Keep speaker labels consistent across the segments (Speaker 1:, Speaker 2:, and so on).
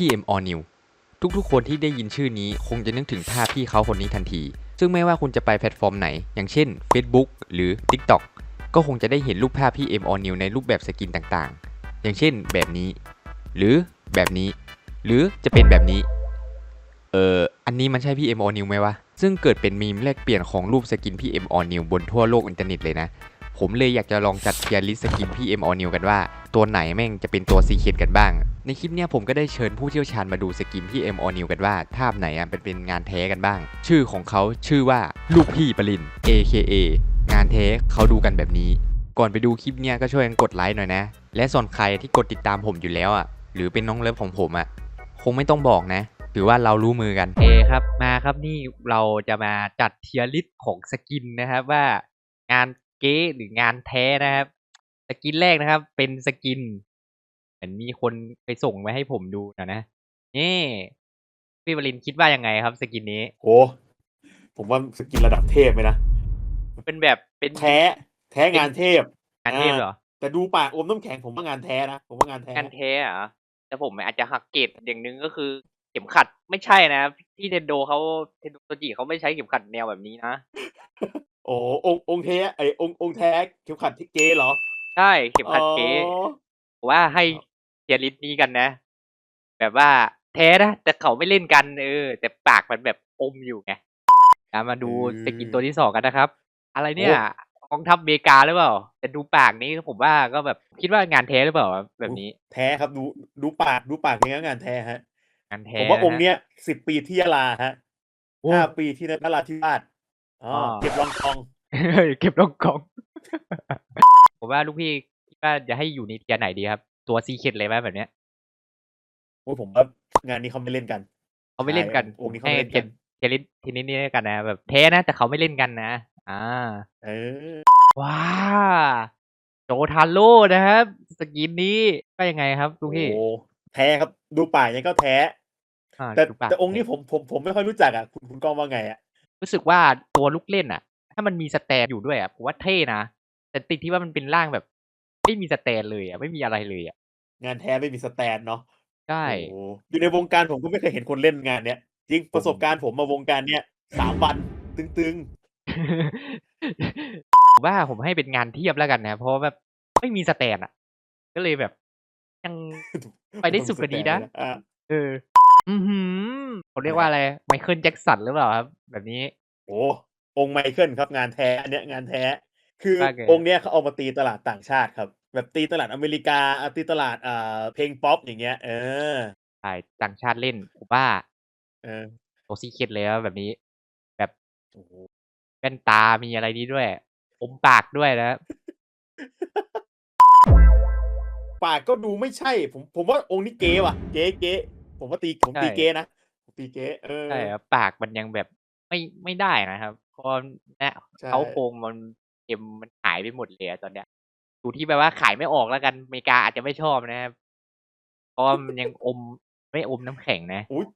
Speaker 1: พี่เอ็มออนิวทุกๆ คนที่ได้ยินชื่อนี้ คงจะนึกถึงภาพพี่เขาคนนี้ทันที ซึ่งไม่ว่าคุณจะไปแพลตฟอร์มไหน อย่างเช่น Facebook หรือ TikTok ก็คงจะได้เห็นรูปภาพพี่เอ็มออนิวในรูปแบบสกินต่างๆ อย่างเช่น แบบนี้ หรือแบบนี้ หรือจะเป็นแบบนี้ เอออันนี้มันใช่พี่เอ็มออนิวไหมวะ ซึ่งเกิดเป็นมีมแลกเปลี่ยนของรูปสกินพี่เอ็มออนิวบนทั่วโลกอินเทอร์เน็ตเลยนะ ผมเลยอยากจะลองจัดเทียร์ลิสสกินพี่เอ็มออนิวกันว่า ตัวไหนแม่งจะเป็นตัวซีเคดกันบ้าง ในคลิปเนี้ยผมก็ได้เชิญผู้เชี่ยวชาญมาดูสกินพี่เอ็มออนิวกันว่าภาพไหนอะเป็นเป็นงานแท้กันบ้าง ชื่อของเขาชื่อว่าลูกพี่ปริน AKA งานแท้เขาดูกันแบบนี้ ก่อนไปดูคลิปเนี้ยก็ช่วยกันกดไลค์หน่อยนะ และส่วนใครที่กดติดตามผมอยู่แล้วอะหรือเป็นน้องเลิฟของผมอะคงไม่ต้องบอกนะถือว่าเรารู้มือกัน
Speaker 2: โอครับมาครับนี่เราจะมาจัดเทียร์ลิสต์ของสกินนะครับว่างาน ก๊หรืองานแท้นะครับ สกินแรกนะครับ เป็นสกินเหมือนมีคนไปส่งมาให้ผมดูนะนะนี่พี่วรินทร์คิดว่ายังไงครับ สกินนี้
Speaker 3: โหผมว่าสกินระดับเทพเลยนะ
Speaker 2: เป็นแบบเป็น
Speaker 3: แท้ แท้งานเทพ
Speaker 2: งานเทพเหรอ
Speaker 3: แต่ดูปากอมน้ำแข็งผมว่างานแท้นะผมว่างานแท้
Speaker 2: งานแท้เหรอแต่ผมอาจจะหักเกรดอย่างหนึงก็คือเข็มขัดไม่ใช่นะที่เทนโดเขาเทนโดโตจิเขาไม่ใช้เข็มขัดแนวแบบนี้นะ
Speaker 3: โอ้องค์องค์แท้ไอองค์องค์แท้เข็มขัดที่เกเหรอ
Speaker 2: ใช่เข็มขัดเก๊
Speaker 3: อ๋อ
Speaker 2: ผมว่าให้เทียร์ลิสต์นี้กันนะ แบบว่าแท้นะแต่เขาไม่เล่นกันเออ แต่ปากมันแบบอมอยู่ไงอะมาดูสกินตัวที่สองกันนะครับ อะไรเนี่ยกองทัพอเมริกาหรือเปล่าแต่ดูปากนี้ผมว่าก็แบบคิดว่างานแท้หรือเปล่าแบบนี้
Speaker 3: แท้ครับดูดูปากดูปากอย่างนี้งานแท้ฮะ
Speaker 2: งานแท้
Speaker 3: ผมว่าองค์
Speaker 2: นะ
Speaker 3: เนี้ยสิบปีที่ยะลาฮะ
Speaker 2: โอ้
Speaker 3: ห้าปีที่นราธิวาส อ๋อ
Speaker 2: อ๋อ
Speaker 3: เก็บรองทอง
Speaker 2: เก็บลงกล่อง ผมว่าลูกพี่คิดว่าจะให้อยู่ในเทียร์ไหนดีครับ ตัวซีเคดเลยไหมแบบเนี้ย
Speaker 3: โอ้ยผมว่างานนี้เขาไม่เล่นกัน
Speaker 2: เขาไม่เล่นกัน
Speaker 3: ใช่องค์นี้เขาไม่เล่นกัน
Speaker 2: เทียร์ลิสต์ทีนี้นี่กันนะ แบบแท้นะ แต่เขาไม่เล่นกันนะ อ่า
Speaker 3: เออ
Speaker 2: ว้าโจทาโร่นะครับ สกินนี้ก็ยังไงครับลูกพี่
Speaker 3: โอ้แท้ครับ ดูปากยังก็แท้
Speaker 2: อ่า
Speaker 3: แต่
Speaker 2: ดูปาก
Speaker 3: แต่องค์นี้ผมผมผมไม่ค่อยรู้จักอะ คุณคุณกองว่าไงอะ
Speaker 2: รู้สึกว่าตัวลูกเล่นอะ ถ้ามันมีสแตนอยู่ด้วยอะผมว่าเท่นะแต่ติดที่ว่ามันเป็นร่างแบบ ไม่มีสแตนเลยอะไม่มีอะไรเลยอะ
Speaker 3: งานแท้ไม่มีสแตนเนาะ
Speaker 2: ใช่
Speaker 3: โอ้อยู่ในวงการผมก็ไม่เคยเห็นคนเล่นงานเนี้ยจริงประสบการณ์ผมมาวงการเนี้ยสามวันตึง
Speaker 2: ผมว่าผมให้เป็นงานเทียบแล้วกันนะ เพราะว่าแบบไม่มีสแตนอะ ก็เลยแบบ ยัง
Speaker 3: ๆ
Speaker 2: ไปได้สุดกว่านี้นะ
Speaker 3: อ่า
Speaker 2: เออ อือหือเขาเรียกว่าอะไรไมเคิลแจ็คสันหรือเปล่าครับ แบบนี้
Speaker 3: โอ้องค์ไมเคิลครับงานแท้ อันเนี้ยงานแท้ คือ
Speaker 2: ว่าไง
Speaker 3: องค์เนี้ยเขาเอามาตีตลาดต่างชาติครับ แบบตีตลาดอเมริกาอะตีตลาดอ่าเพลงป๊อปอย่างเงี้ย เออ
Speaker 2: ใช่ต่างชาติเล่นผมว่า
Speaker 3: เออ
Speaker 2: โตซีเคดเลยว่าแบบนี้ แบบ
Speaker 3: โอ้โห
Speaker 2: แว่นตามีอะไรนี้ด้วย อมปากด้วยนะ
Speaker 3: ปากก็ดูไม่ใช่ ผมผมว่าองค์นี้เก๋ว่ะ เก๋เก๋ผมว่าตีผมตี
Speaker 2: ใช่
Speaker 3: เก๋นะผมตีเก๋เออ
Speaker 2: ใช่ครับปากมันยังแบบ ไม่ไม่ได้นะครับเพราะนะ
Speaker 3: ใช่
Speaker 2: เขาโครงมันเอ็มมันหายไปหมดเลยอะตอนเนี้ยดูที่แบบว่าขายไม่ออกแล้วกันอเมริกาอาจจะไม่ชอบนะครับเพราะว่ามันยังอมไม่อมน้ำแข็งนะ
Speaker 3: อุ้ย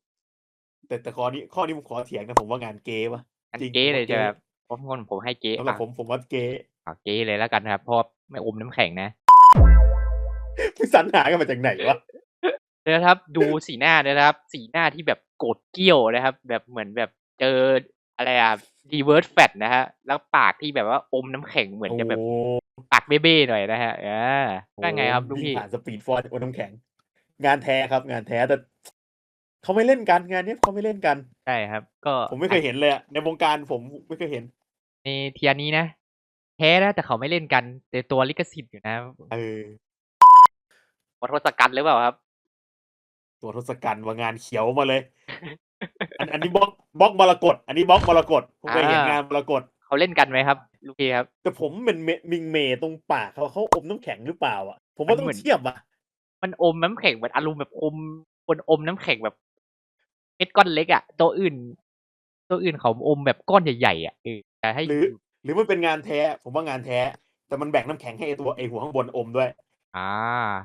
Speaker 3: แต่แต่ข้อนี้ข้อนี้ผมขอเถียงนะผมว่างานเก๋ว่ะ
Speaker 2: อัน
Speaker 3: จริง
Speaker 2: เก้เลย
Speaker 3: ผมว่า
Speaker 2: ใช่ไหม
Speaker 3: เก๋
Speaker 2: ครับเพราะคนผมให้เก้
Speaker 3: สำหรับ
Speaker 2: อะ
Speaker 3: ผมผมว่าเก๋
Speaker 2: อะเก้เลยแล้วกันครับเพราะไม่อมน้ำแข็งนะ
Speaker 3: พี่สรรหากันมาจากไหนวะ
Speaker 2: นะครับดูสีหน้านะครับ สีหน้าที่แบบโกรธเกรี้ยวนะครับ แบบเหมือนแบบ เจออะไรอะรีเวิร์สแฟตนะฮะ แล้วปากที่แบบว่าอมน้ำแข็งเหมือนจะแบบ
Speaker 3: โอ้
Speaker 2: ปากเบ้ๆหน่อยนะฮะอ่าว่าไงครับลูก
Speaker 3: วิ่
Speaker 2: พี่
Speaker 3: ผ่านสปีดฟอร์ดบนน้ำแข็ง งานแท้ครับ งานแท้แต่เขาไม่เล่นกันงานเนี้ยเขาไม่เล่นกัน
Speaker 2: ใช่ครับ ก็
Speaker 3: ผมไม่เคยเห็นเลยอะในวงการผมไม่เคยเห็น
Speaker 2: ในเทียร์นี้นะแท้นะแต่เขาไม่เล่นกันแต่ตัวลิขสิทธิ์อยู่นะ
Speaker 3: เออ
Speaker 2: ขอโทษสกัดหรือเปล่าครับ
Speaker 3: ตัวทศกัณฐ์ว่างานเขียวมาเลย อันอันนี้บล็อกบล็อกมรกตอันนี้บล็อกมรกตผมเคยเห็น
Speaker 2: อ่าง
Speaker 3: งานมรกต
Speaker 2: เขาเล่นกันไหมครับ ลูกพี่ครับ
Speaker 3: แต่ผมเป็นเมมิงเมตรงปากเขาเขาอมน้ำแข็งหรือเปล่าอะ ผมว่า
Speaker 2: มัน
Speaker 3: ต้อ
Speaker 2: เหมื
Speaker 3: ง
Speaker 2: อน
Speaker 3: เทียบอะ
Speaker 2: มันอมน้ำแข็งเหมือนอารมณ์แบบอมคนอมน้ำแข็งแบบเม็ดก้อนเล็กอะตัวอื่น ตัวอื่นเขาอมแบบก้อนใหญ่ๆอะเออแต่ให้
Speaker 3: หรือ หรือมันเป็นงานแท้ ผมว่างานแท้ แต่มันแบ่งน้ำแข็งให้ไอตัวไอหัวข้างบนอมด้วย
Speaker 2: อ่า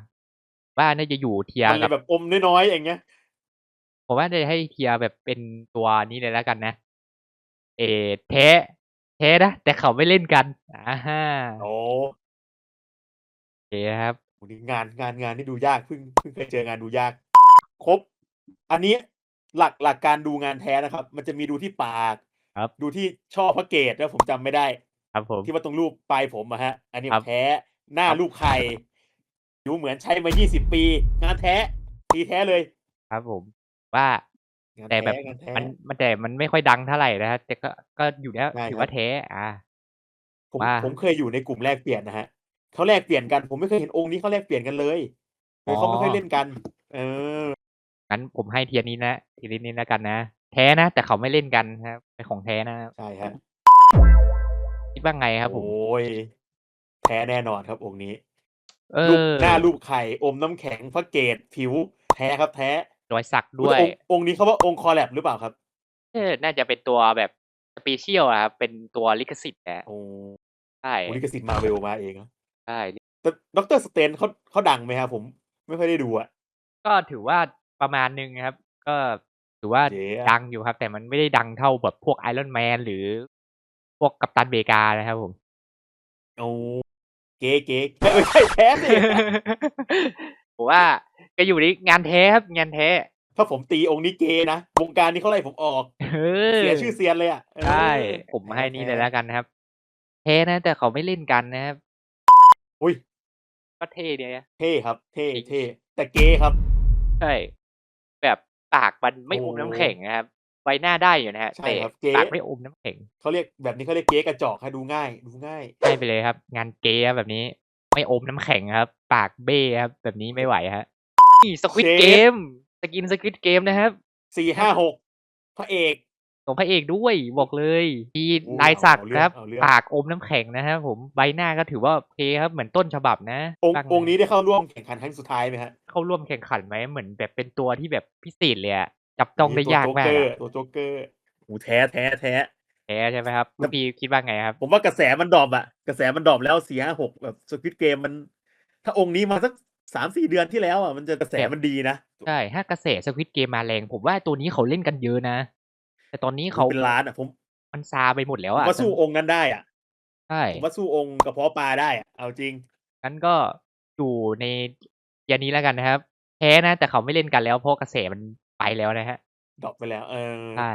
Speaker 2: ว่าน่าจะอยู่เทียร์
Speaker 3: มันเล
Speaker 2: กั
Speaker 3: ย
Speaker 2: บ
Speaker 3: แบบอมน้อยๆอย่างเงี้ย
Speaker 2: ผมว่าจะให้เทียร์แบบเป็นตัวนี้เลยแล้วกันนะเออแท้แท้นะแต่เขาไม่เล่นกันอ่าฮะ
Speaker 3: โอ้
Speaker 2: โอเคครับ
Speaker 3: โหนี่งานงานงานที่ดูยากเพิ่งเพิ่งเคยเจองานดูยาก ครบ อันนี้หลักหลักการดูงานแท้นะครับ มันจะมีดูที่ปาก
Speaker 2: ครับ
Speaker 3: ดูที่ช่อพระเกตแล้วผมจำไม่ได้
Speaker 2: ครับผม
Speaker 3: ที่ว่าตรงรูปปลายผมอะฮะ อันนี้
Speaker 2: ครับ
Speaker 3: แท้หน้า
Speaker 2: ครับ
Speaker 3: รูปไข่ดูเหมือนใช้มา 20 ปี งานแท้ทีแท้เลย
Speaker 2: ครับผม ว่า
Speaker 3: งาน
Speaker 2: แต่แบบ
Speaker 3: ท้งานแท้
Speaker 2: มัน มัน แต่มันไม่ค่อยดังเท่าไหร่นะฮะแต่ก็ ก็อยู่แล้ว
Speaker 3: ใช่
Speaker 2: ถือ
Speaker 3: ครับ
Speaker 2: ว่าแท้อ่า
Speaker 3: ผม
Speaker 2: ว่า
Speaker 3: ผมเคยอยู่ในกลุ่มแลกเปลี่ยนนะฮะเขาแลกเปลี่ยนกัน ผมไม่เคยเห็นองค์นี้เขาแลกเปลี่ยนกันเลยเลยเขาไม่ค่อยเล่นกัน เออ
Speaker 2: งั้นผมให้เทียนนี้นะเทียนนี้แล้วกันนะ แท้นะ แต่เขาไม่เล่นกันครับ เป็นของแท้นะครับ
Speaker 3: ใช่ฮะ
Speaker 2: คิดว่าไงครับผม
Speaker 3: โอ้ย แท้แน่นอนครับองค์นี้
Speaker 2: เอ
Speaker 3: รูป
Speaker 2: อ
Speaker 3: หน้ารูปไข่ อมน้ำแข็ง พระเกตผิว แท้ครับ แท้
Speaker 2: รอยสักด้วย
Speaker 3: องค์องค์นี้เขาว่าองค์คอแลบหรือเปล่าครับ
Speaker 2: เออน่าจะเป็นตัวแบบสเปเชียลอะครับเป็นตัวลิขสิทธิ์นะ
Speaker 3: โอ้
Speaker 2: ใช่
Speaker 3: โหลิขสิทธิ์มาเวลมาเองเหรอ
Speaker 2: ใช่
Speaker 3: แต่ด็อกเตอร์สเตนเขาเขาดังไหมครับผม ไม่ค่อยได้ดูอะ
Speaker 2: ก็ถือว่าประมาณนึงครับ ก็ถือว่า
Speaker 3: เจ๊อะ
Speaker 2: ดังอยู่ครับ แต่มันไม่ได้ดังเท่าแบบพวกไอรอนแมนหรือพวกกัปตันเบกานะครับผม
Speaker 3: โอ้เก๋เก๋ไม่ไม่ใช่แท้สิ
Speaker 2: ผมว่าก็อยู่ในงานแท้ครับงานแท้
Speaker 3: ถ้าผมตีองค์นี้เกนะ วงการนี้เขาไล่ผมออก
Speaker 2: เออ
Speaker 3: เสียชื่อเซียนเลยอะเออ
Speaker 2: ใช่ผมให้นี่เลยแล้วกันนะครับแท้นะ แต่เขาไม่เล่นกันนะครับ
Speaker 3: อุ้ย
Speaker 2: ก็เท่ดีนะ
Speaker 3: เท่ครับ เท่
Speaker 2: จริง
Speaker 3: เท่แต่เกครับ
Speaker 2: ใช่แบบปากมันไม่อม
Speaker 3: โอ้
Speaker 2: น้ำแข็งนะครับใบหน้าได้อยู่นะฮะ
Speaker 3: ใช่
Speaker 2: แต่
Speaker 3: ครับเก๊
Speaker 2: ปากไม่อมน้ำแข็ง
Speaker 3: เขาเรียกแบบนี้เขาเรียกเก๊กระจอกให้ดูง่าย ดูง่าย
Speaker 2: ให้ไปเลยครับ งานเก๊ครับแบบนี้ ไม่อมน้ำแข็งครับ ปากเบ้ครับ แบบนี้ไม่ไหวฮะนี่สควิต
Speaker 3: เชฟ
Speaker 2: เกมสกินสควิตเกมนะครับ
Speaker 3: สี่ห้าหกพระเอก
Speaker 2: ของพระเอกด้วยบอกเลยมี
Speaker 3: โอ้
Speaker 2: ลายสัก
Speaker 3: เอาเรื่อง
Speaker 2: ครับ
Speaker 3: เอาเรื่อง
Speaker 2: ปากอมน้ำแข็งนะครับผมใบหน้าก็ถือว่าโอเคครับ เหมือนต้นฉบับนะ
Speaker 3: องค์
Speaker 2: ตั้
Speaker 3: องค์นี้ได้เข้าร่วมแข่งขันครั้งสุดท้ายไหมฮะ
Speaker 2: เข้าร่วมแข่งขันไหมเหมือนแบบเป็นตัวที่แบบพิเศษเลยอะจับต้องได้ยาก
Speaker 3: ตัว
Speaker 2: มาก
Speaker 3: โจ๊กเกอร์
Speaker 2: อะ
Speaker 3: ตัวโจ๊กเกอร์โอ้แท้แท้แท้
Speaker 2: แท้ใช่ไหมครับคุณพีคิดว่าไงครับ
Speaker 3: ผมว่ากระแสมันดรอปอะกระแสมันดรอปแล้วสี่ห้าหกแบบสควิตเกมมัน ถ้าองค์นี้มาสักสามสี่เดือนที่แล้วอะมันจะกระแสมันดีนะ
Speaker 2: ใช่ถ้ากระแสสควิตเกมมาแรง ผมว่าตัวนี้เขาเล่นกันเยอะนะ แต่ตอนนี้เขา
Speaker 3: เป็นล้านอะผม
Speaker 2: มันซาไปหมดแล้ว
Speaker 3: ผม
Speaker 2: อะ
Speaker 3: ว่าสู้องค์นั้นได้อะ
Speaker 2: ใช่
Speaker 3: ผมว่าสู้องค์กระเพาะปลาได้อะเอาจริง
Speaker 2: งั้นก็อยู่ในยานี้แล้วกันนะครับแพ้นะ แต่เขาไม่เล่นกันแล้วเพราะกระแสมันไปแล้วนะฮะ
Speaker 3: ดรอปไปแล้ว เออ
Speaker 2: ใช่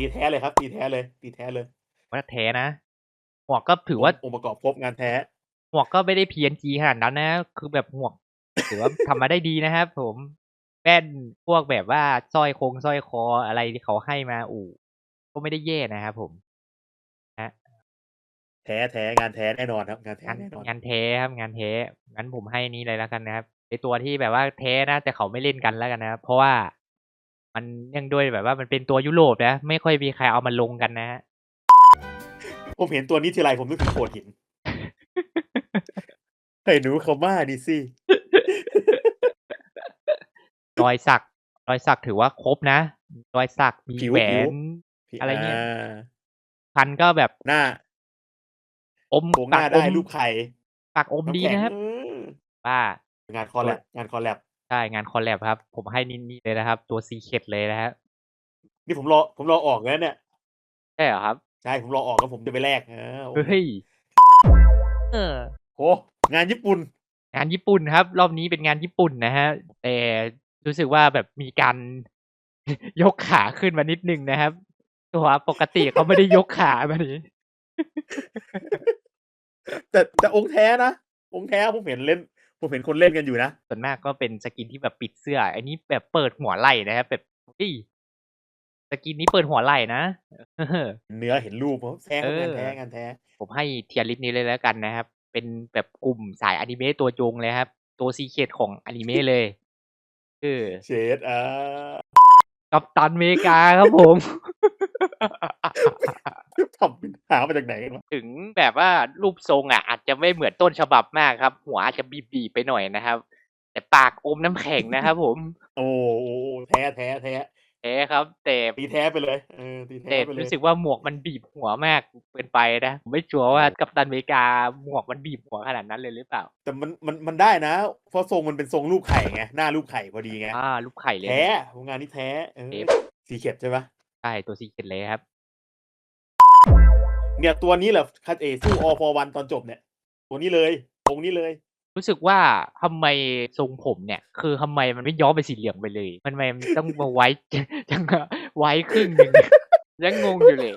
Speaker 3: ตีแท้เลยครับ ตีแท้เลย ตีแท้เลย
Speaker 2: ว่าแท้นะหมวกก็ถือว่า
Speaker 3: องค์ประกอบครบงานแท้
Speaker 2: หมวกก็ไม่ได้ PNG ขนาดนั้นนะ คือแบบหมวกถือว่าทำมาได้ดีนะครับผมแว่นพวกแบบว่าสร้อยคงสร้อยคออะไรที่เขาให้มาอู่ ก็ไม่ได้แย่นะครับผม
Speaker 3: แท้แท้งานแท้แน่นอนครับ งานแท้
Speaker 2: งาน
Speaker 3: แน่นอน
Speaker 2: งานเทครับงานเทงั้นผมให้นี้เลยแล้วกันนะครับไอตัวที่แบบว่าเทนะแต่เขาไม่เล่นกันแล้วกันนะครับเพราะว่า มันยังด้วยแบบว่ามันเป็นตัวยุโรปนะ ไม่ค่อยมีใครเอามาลงกันนะฮะ
Speaker 3: ผมเห็นตัวนี้ทีไรผมนึกถึงโขดหินเฮ้ยหนูเขามาดิสิ
Speaker 2: รอยสัก รอยสักถือว่าครบนะ รอยสักมี
Speaker 3: ผิว
Speaker 2: แหว
Speaker 3: ผิว
Speaker 2: นอะไรเงี้ยาพันก็แบบ
Speaker 3: หน้า
Speaker 2: อม
Speaker 3: โครงหน้า
Speaker 2: ปากอ
Speaker 3: ได้
Speaker 2: ม
Speaker 3: รูปไข่
Speaker 2: ปากอมดีนะครับำ
Speaker 3: แข็งเอ
Speaker 2: ว่า
Speaker 3: องานคอลแลบงานคอลแลบ
Speaker 2: ใช่ งานคอลแลบครับ ผมให้นี่นี่เลยนะครับ ตัวซีเคดเลยนะฮะ
Speaker 3: นี่ผมรอผมรอออกแล้วเนี่ย
Speaker 2: ใช่เหรอครับ
Speaker 3: ใช่ผมรอออกแล้วผมจะไปแลกเออโอ้โห
Speaker 2: เฮ้ยเออ
Speaker 3: โหงานญี่ปุ่น
Speaker 2: งานญี่ปุ่นครับ รอบนี้เป็นงานญี่ปุ่นนะฮะแต่รู้สึกว่าแบบมีการยกขาขึ้นมานิดนึงนะครับ ตัวปกติเขาไม่ได้ยกขาแบบนี้
Speaker 3: แต่แต่องค์แท้นะองค์แท้ผมเห็นเล่น ผมเห็นคนเล่นกันอยู่นะ
Speaker 2: ส่วนมากก็เป็นสกินที่แบบปิดเสื้อ อันนี้แบบเปิดหัวไหล่นะครับแบบเฮ้ยสกินนี้เปิดหัวไหล่นะ
Speaker 3: เนื้อเห็นรูปผมแท้ครับ
Speaker 2: เออ
Speaker 3: งานแท้งานแท้
Speaker 2: ผมให้เทียร์ลิสต์นี้เลยแล้วกันนะครับ เป็นแบบกลุ่มสายอนิเมะตัวยงเลยครับ ตัวซีเคดของอนิเมะเลยเออ
Speaker 3: เชดอ่า
Speaker 2: กัปตันอเมริกาครับผม
Speaker 3: ทำเป็นหามาจากไหนกันวะ
Speaker 2: ถึงแบบว่ารูปทรงอะ อาจจะไม่เหมือนต้นฉบับมากครับ หัวอาจจะบีบๆไปหน่อยนะครับ แต่ปากอมน้ำแข็งนะครับผม
Speaker 3: โอ้โหแท้แท้แท้
Speaker 2: แท้ครับ แต่
Speaker 3: ตีแท้ไปเลยเออตีแท้
Speaker 2: แต่
Speaker 3: ไปเลย
Speaker 2: รู้สึกว่าหมวกมันบีบหัวมากเกินไปนะผมไม่ชัวร์ว่ากัปตันอเมริกาหมวกมันบีบหัวขนาดนั้นเลยหรือเปล่า
Speaker 3: แต่มันมันมันได้นะ เพราะทรงมันเป็นทรงรูปไข่ไงหน้ารูปไข่พอดีไง
Speaker 2: อ่ารูปไข่เลย
Speaker 3: แท้งานนี้แท้เออ
Speaker 2: เอฟ
Speaker 3: สีเข็ดใช่ปะ
Speaker 2: ใช่ตัวซีเคดเลยครับ
Speaker 3: เนี่ยตัวนี้แหละคัดเอสู้อ for one ตอนจบเนี่ย ตัวนี้เลยองค์นี้เลย
Speaker 2: รู้สึกว่าทำไมทรงผมเนี่ย คือทำไมมันไม่ย้อมเป็นสีเหลืองไปเลย มันทำไมมันต้องมาไว้จังอะไว้ครึ่งหนึ่งยังงงอยู่เลย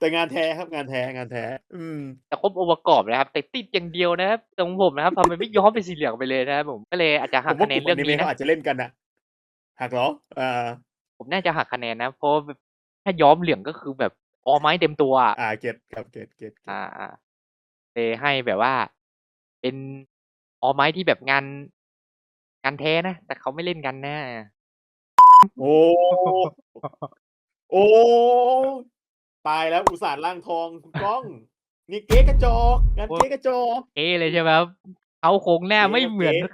Speaker 3: แต่งานแท้ครับงานแท้งานแท้ อืม
Speaker 2: แต่ครบองค์ประกอบนะครับ แต่ติดอย่างเดียวนะครับทรงผมนะครับทำไมไม่ย้อมเป็นสีเหลืองไปเลยนะครับผมก็เลยอาจจะ
Speaker 3: ผ
Speaker 2: หัก
Speaker 3: มว่า
Speaker 2: คะแน
Speaker 3: ก
Speaker 2: น
Speaker 3: ลุ่ม
Speaker 2: เรื่
Speaker 3: อ
Speaker 2: อง
Speaker 3: นิเมะ
Speaker 2: นี้
Speaker 3: เขา
Speaker 2: นะ
Speaker 3: อาจจะเล่นกันนะหักเหรออ่า
Speaker 2: ผมน่าจะหักคะแนนนะเพราะถ้าย้อมเหลืองก็คือแบบ ออไม้เต็มตัวอะ
Speaker 3: อ่าเก็ตครับเก็ตเก็ต
Speaker 2: อ่าอ่าเลยให้แบบว่า เป็นออไม้ที่แบบงานงานแท้นะ แต่เขาไม่เล่นกันนะ
Speaker 3: โอ้โอ้ตายแล้วอุตส่าห์ล่างทองคุณก้อง นี่เก๊กระจอกงานเก๊กระจอก
Speaker 2: เอเลยใช่ไหมครับเขาโครงหน้า
Speaker 3: เก๋
Speaker 2: ไม่
Speaker 3: ครับ
Speaker 2: เหมือน
Speaker 3: เก๋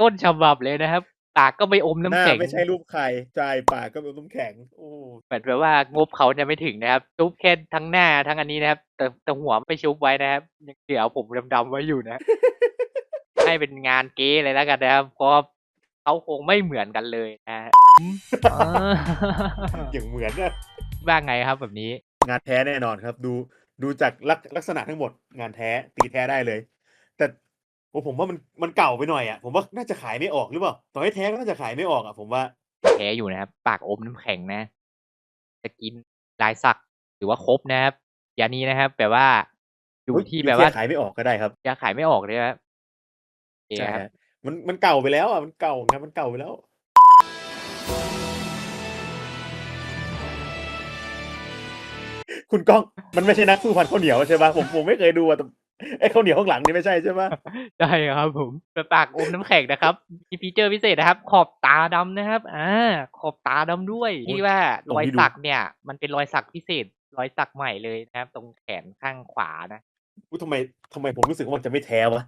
Speaker 2: ต้นฉบับเลยนะครับ ปากก็ไม่อม
Speaker 3: ห
Speaker 2: น้ำ
Speaker 3: น้า
Speaker 2: แข็ง
Speaker 3: ไม่ใช่รูปไข่ใจปากก็เป็นน้ำแข็งโอ้
Speaker 2: เหมือนแบบว่างบเขาจะไม่ถึงนะครับทุบแค่ทั้งหน้าทั้งอันนี้นะครับ แต่แต่หัวไม่ชุบไว้นะครับยังเหลือผมดำๆไว้อยู่นะ ให้เป็นงานเก๊เลยแล้วกันนะครับเพราะเขาคงไม่เหมือนกันเลยนะฮะเออ
Speaker 3: อย่างเหมือนนะ
Speaker 2: ว่าไงครับแบบนี้
Speaker 3: งานแท้แน่นอนครับ ดูดูจากลักลักษณะทั้งหมดงานแท้ตีแท้ได้เลยแต่ โอ้ผมว่ามันมันเก่าไปหน่อยอะผมว่าน่าจะขายไม่ออกหรือเปล่าต่อให้แท้ก็น่าจะขายไม่ออกอะผมว่า
Speaker 2: แท้อยู่นะครับ ปากอมน้ำแข็งนะสกินลายสักถือว่าครบนะครับอย่างนี้นะครับแบบว่าอยู่
Speaker 3: เฮ้ย
Speaker 2: ที่
Speaker 3: มี
Speaker 2: แบบว่า
Speaker 3: แค่ขายไม่ออกก็ได้ครับ
Speaker 2: จะขายไม่ออกเลยครับโอเค
Speaker 3: ใช่
Speaker 2: ครับ
Speaker 3: ฮะมันมันเก่าไปแล้วอะมันเก่างานมันเก่าไปแล้วคุณก้องมันไม่ใช่นักสู้พันข้าวเหนียวใช่ปะผมผมไม่เคยดูอะแต่ ไอ้ข้าวเหนียวข้างหลังนี่ไม่ใช่ใช่ปะ
Speaker 2: ใช่ครับผมเป็นปากอมน้ำแข็งนะครับ มีฟีเจอร์พิเศษนะครับ ขอบตาดำนะครับอ่าขอบตาดำด้วยที่ว่ารอยสักเนี่ย มันเป็นรอยสักพิเศษ รอยสักใหม่เลยนะครับ ตรงแขนข้างขวานะ
Speaker 3: อุ๊ยทำไมทำไมผมรู้สึกว่ามันจะไม่แท้วะ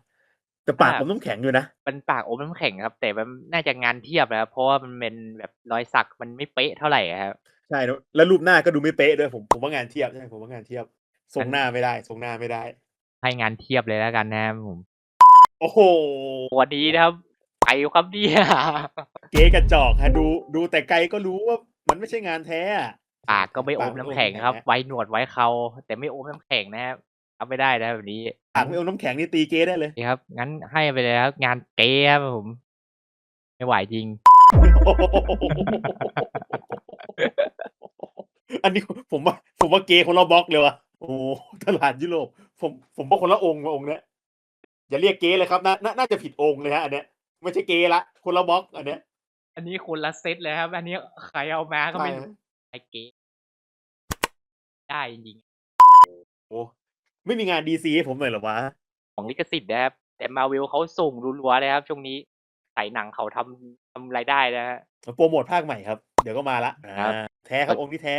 Speaker 3: แต่ปาก
Speaker 2: อ่า
Speaker 3: ผมต้องแข็งอยู่นะ
Speaker 2: เป็นปากอมน้ำแข็งครับ แต่มันน่าจะงานเทียบนะครับเพราะว่ามันเป็นแบบรอยสักมันไม่เป๊ะเท่าไหร่ครับ
Speaker 3: ใช่แล้วแล้วรูปหน้าก็ดูไม่เป๊ะด้วยผมผมว่างานเทียบใช่ผมว่างานเทียบทร
Speaker 2: งั้
Speaker 3: ง
Speaker 2: น
Speaker 3: หน้าไม่ได้ทรงหน้าไม่ได้
Speaker 2: ให้งานเทียบเลยแล้วกันนะครับผม
Speaker 3: โอ้โห
Speaker 2: วันนี้นะครับไปครับเนี่ย
Speaker 3: เก๊กระจอกฮะดูดูแต่ไกลก็รู้ว่ามันไม่ใช่งานแท้อะ
Speaker 2: ปากก็ไม่อมน้ำแข็งครับ
Speaker 3: ปาก
Speaker 2: ไว้หนวดไว้เขาแต่ไม่อมน้ำแข็งนะครับทำไม่ได้นะแบบนี้
Speaker 3: ปากไม่เอาน้ำแข็งนี่ตีเก๊ได้เลย
Speaker 2: นี่ครับ งั้นให้ไปเลยครับงานเก๊ครับผม ไม่ไหวจริง
Speaker 3: อันนี้ผมว่าผมว่าเกย์คนละบล็อกเลยว่ะโอ้โห ตลาดยุโรปผมผมว่าคนละองค์กับองค์เนี้ยอย่าเรียกเกย์เลยครับน่าน่าน่าจะผิดองค์เลยฮะอันเนี้ยไม่ใช่เกย์ละคนละบล็อกอันเนี้ย
Speaker 2: อันนี้คนละเซตเลยครับ อันนี้ใครเอามาก็
Speaker 3: ใช่
Speaker 2: ไม่รู้ไอเก๊ได้จริง
Speaker 3: โอ้ไม่มีงานดีซีให้ผมหน่อยเหรอวะ
Speaker 2: ๆของลิขสิทธิ์นะครับแต่มาวิลเขาส่งรัวๆเลยครับ ช่วงนี้ใส่หนังเขาทำทำรายได้นะฮะ
Speaker 3: โปรโมทภาคใหม่ครับ เดี๋ยวก็มาละ
Speaker 2: ครับ
Speaker 3: อ่าแท้ครับองค์ที่แท้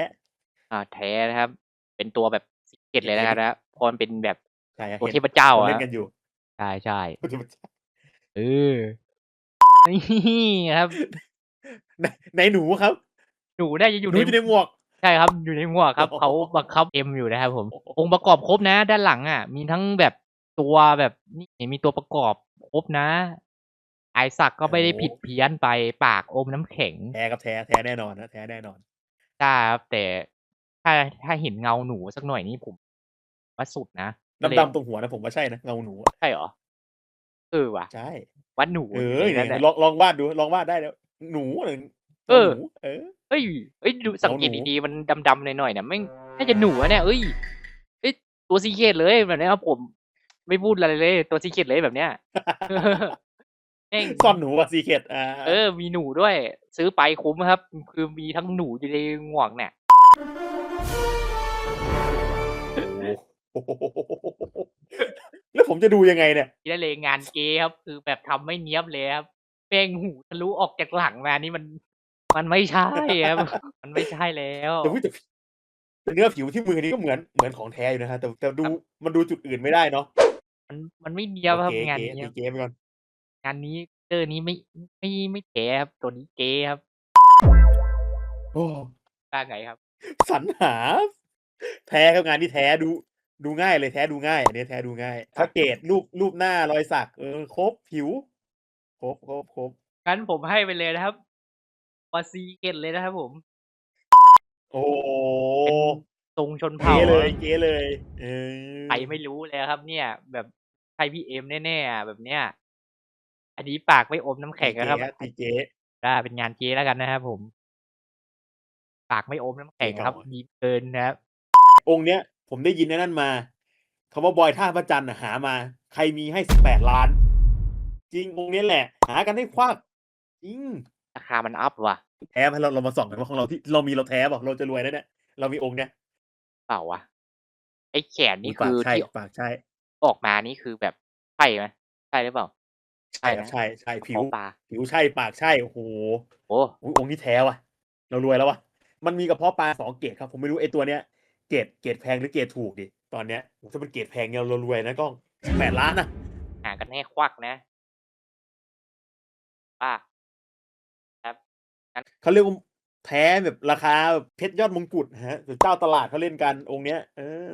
Speaker 2: อ่า แท้นะครับ เป็นตัวแบบสิ เกตเลยนะครับนะเพราะมันเป็นแบบ
Speaker 3: ใช่ฮะ
Speaker 2: ตัว
Speaker 3: เห็น
Speaker 2: เทพเจ้า
Speaker 3: เขา
Speaker 2: อะ
Speaker 3: เล่นกันอยู่
Speaker 2: ใช่ใช่
Speaker 3: ตัวเทพเจ้า
Speaker 2: เออนี่ครับ
Speaker 3: ในในหนูครับ
Speaker 2: หนูน่าจะอยู่
Speaker 3: หนู
Speaker 2: ใน
Speaker 3: อยู่ในหมวก
Speaker 2: ใช่ครับอยู่ในหมวกครับ
Speaker 3: โอ้โห
Speaker 2: เขาบังคับเอ็มอยู่นะครับผม องค์ประกอบครบนะ ด้านหลังอะ มีทั้งแบบตัวแบบนี่มีตัวประกอบครบนะ ไอซักก็ไม่ได้ผิดเพี้ยนไปปากอมน้ำแข็ง
Speaker 3: แท้ครับแท้แท้แน่นอนนะแท้แน่นอน
Speaker 2: ใช่ครับแต่ ถ้าถ้าเห็นเงาหนูสักหน่อยนี่ผมว่าสุดนะก็เลย
Speaker 3: ดำๆตรงหัวนะผมว่าใช่นะเงาหนูอะ
Speaker 2: ใช่เหรอเออว่ะ
Speaker 3: ใช่
Speaker 2: วัดหนู
Speaker 3: เออ
Speaker 2: อย่างนั้น
Speaker 3: เนี่ย
Speaker 2: แหละ
Speaker 3: ลองลองวาดดูลองวาดได้แล้วหนูหรือ
Speaker 2: เออ
Speaker 3: หนูเออ
Speaker 2: เอ้ยเอ้ยดูสังเกต
Speaker 3: เงาหนู
Speaker 2: ดีๆมันดำๆหน่อยๆเนี่ยไม่งน่าจะหนูอะเนี่ยเอ้ยเอ้ยตัวซีเคทเลยแบบเนี้ยครับผม ไม่พูดอะไรเลย ตัวซีเคทเลยแบบเนี้ยแม่ง
Speaker 3: ซ่อนหนูอะซีเคดอ่า
Speaker 2: เออ มีหนูด้วย ซื้อไปคุ้มครับ คือมีทั้งหนูอยู่ในหงวกเนี่ย
Speaker 3: โอ้โหแล้วผมจะดูยังไงเนี่ย
Speaker 2: ที่ได้เลยงานเกย์ครับ คือแบบทำไม่เนี้ยบเลยครับเป้งหูทะลุออกจากหลังมานี่มัน มันไม่ใช่ครับ มันไม่ใช่แล้ว
Speaker 3: แต่อุ๊ยแต่แต่เนื้อผิวที่มือนี้ก็เหมือนเหมือนของแท้อยู่นะฮะแต่แต่ดูมันดูจุดอื่นไม่ได้เนาะ
Speaker 2: มันมันไม่เนี้ยบครับ
Speaker 3: โอเค
Speaker 2: งาน
Speaker 3: เก๋
Speaker 2: นี้
Speaker 3: ตีเก๋ไปก่อน
Speaker 2: งานนี้เจอนี้ไม่ไม่ไม่แก๋ครับตัวนี้เก๋ครับ
Speaker 3: โอ้
Speaker 2: ว่าไงครับ
Speaker 3: สรรหา แท้ครับงานที่แท้ดู ดูง่ายเลยแท้ดูง่ายอันนี้แท้ดูง่ายแพ็กเกจรูปรูปหน้ารอยสัก เออครบผิวครบครบครบ
Speaker 2: งั้นผมให้ไปเลยนะครับวาซีเกตเลยนะครับผม
Speaker 3: โอ้
Speaker 2: เป็นทรงชน
Speaker 3: เก๋
Speaker 2: เผ่า
Speaker 3: เลย
Speaker 2: อะ
Speaker 3: เก๋เลยเออ
Speaker 2: ใครไม่รู้เลยครับ เนี่ย แบบใครพี่เอ็มแน่ๆอะแบบเนี้ยอันนี้ปากไม่อมน้ำแข็งนะครับ
Speaker 3: ตีเจ๊
Speaker 2: ได้เป็นงานเจ๊แล้วกันนะครับผม ปากไม่อมน้ำแข็งครับ
Speaker 3: เจ๊ก่อน
Speaker 2: ดีเกินนะครับ
Speaker 3: องค์เนี้ย ผมได้ยินในนั่นมาคำว่าบอยท่าพระจันทร์น่ะหามา ใครมีให้สิบแปดล้าน จริงองค์เนี้ยแหละ หากันให้ควักจริง
Speaker 2: ราคามันอัพว่ะ
Speaker 3: แท้ไหมเราเรามาส่องกันว่าของเราที่เรามีเราแท้บอกเราจะรวยนะเนี่ยเรามีองค์เนี้ย
Speaker 2: เปล่าวะไอ้แขนนี่
Speaker 3: ปา
Speaker 2: คื
Speaker 3: ก
Speaker 2: อ
Speaker 3: ใช่
Speaker 2: ที่
Speaker 3: ปากใช่
Speaker 2: ออกมานี่คือแบบใช่ไหมใช่หรือเปล่า
Speaker 3: ใช่ครับ
Speaker 2: นะ
Speaker 3: ใช่ใช่ผิว
Speaker 2: ของปลา
Speaker 3: ผิวใช่ปากใช่โอ้โห
Speaker 2: โอ้
Speaker 3: อุ๊ยองค์นี้แท้ว่ะ เรารวยแล้ววะ มันมีกระเพาะปลาสองเกรดครับผมไม่รู้ไอ้ตัวเนี้ยเกรดเกรดแพงหรือเกรดถูกดิตอนเนี้ยถ้าเป็นเกรดแพงเนี่ยเรารวยนะกล้องแปดล้านนะ
Speaker 2: หากันให้ควักนะป้า
Speaker 3: เขาเรียกว่าแท้แบบราคาแบบเพชรยอดมงกุฎฮะแบบเจ้าตลาดเขาเล่นกันองค์เนี้ย เออ